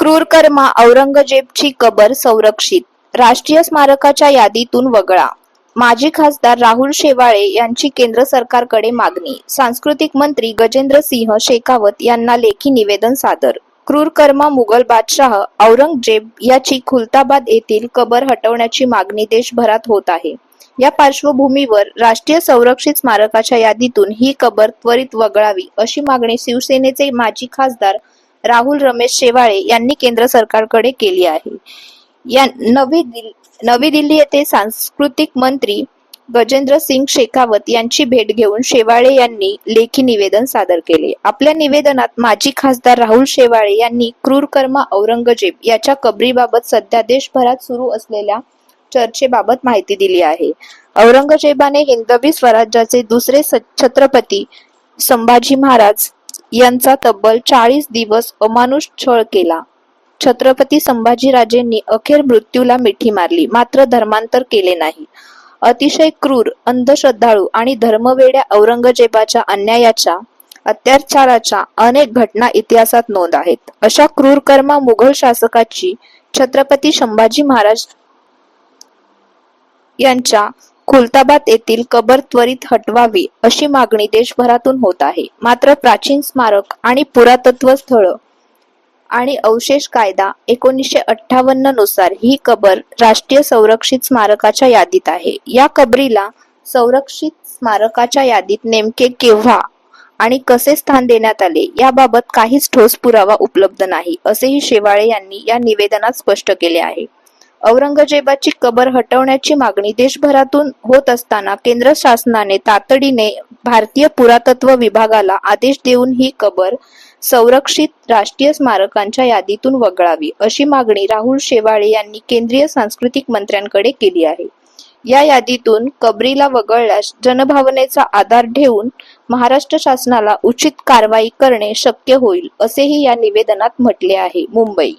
क्रूरकर्मा औरंगजेबची कबर संरक्षित. राष्ट्रीय स्मारकाच्या यादीतून वगळा. माजी खासदार राहुल शेवाळे यांची केंद्र सरकारकडे मागणी. सांस्कृतिक मंत्री गजेंद्र सिंह शेखावत यांना लेखी निवेदन सादर. क्रूरकर्मा मुघल बादशाह औरंगजेब याची खुलताबाद येथील कबर हटवण्याची मागणी देशभरात होत आहे. या पार्श्वभूमीवर राष्ट्रीय संरक्षित स्मारकाच्या यादीतून ही कबर त्वरित वगळावी अशी मागणी शिवसेनेचे माजी खासदार राहुल रमेश शेवाळे यांनी केंद्र सरकारकडे केली आहे. या नवी दिल्ली नवी दिल्ली येथे सांस्कृतिक मंत्री गजेंद्र सिंग शेखावत यांची भेट घेऊन शेवाळे यांनी लेखी निवेदन सादर केले. आपल्या निवेदनात माजी खासदार राहुल शेवाळे यांनी क्रूरकर्मा औरंगजेब याच्या कबरीबाबत सध्या देशभरात सुरू असलेल्या चर्चेबाबत माहिती दिली आहे. औरंगजेबाने हिंदवी स्वराज्याचे दुसरे छत्रपती संभाजी महाराज यांचा तब्बल चाळीस दिवस अमानुष छळ केला. छत्रपती संभाजीराजेंनी अखेर मृत्यूला मिठी मारली. मात्र धर्मांतर केले नाही. अतिशय क्रूर अंधश्रद्धाळू आणि धर्मवेड्या औरंगजेबाच्या अन्यायाच्या अत्याचाराच्या अनेक घटना इतिहासात नोंद आहेत. अशा क्रूरकर्मा मुघल शासकाची छत्रपती संभाजी महाराज यांच्या खुलताबाद येथील कबर त्वरित हटवावी अशी मागणी देशभरातून होत आहे. मात्र प्राचीन स्मारक आणि पुरातत्व स्थळ आणि अवशेष कायदा एकोणीसशे अठ्ठावन्ननुसार ही कबर राष्ट्रीय संरक्षित स्मारकाच्या यादीत आहे. या कबरीला संरक्षित स्मारकाच्या यादीत नेमके केव्हा आणि कसे स्थान देण्यात आले याबाबत काहीच ठोस पुरावा उपलब्ध नाही असेही शेवाळे यांनी या निवेदनात स्पष्ट केले आहे. औरंगजेबाची कबर हटवण्याची मागणी देशभरातून होत असताना केंद्र शासनाने तातडीने भारतीय पुरातत्व विभागाला आदेश देऊन ही कबर संरक्षित राष्ट्रीय स्मारकांच्या यादीतून वगळावी अशी मागणी राहुल शेवाळे यांनी केंद्रीय सांस्कृतिक मंत्र्यांकडे केली आहे. या यादीतून कबरीला वगळल्यास जनभावनेचा आधार ठेवून महाराष्ट्र शासनाला उचित कारवाई करणे शक्य होईल असेही या निवेदनात म्हटले आहे. मुंबई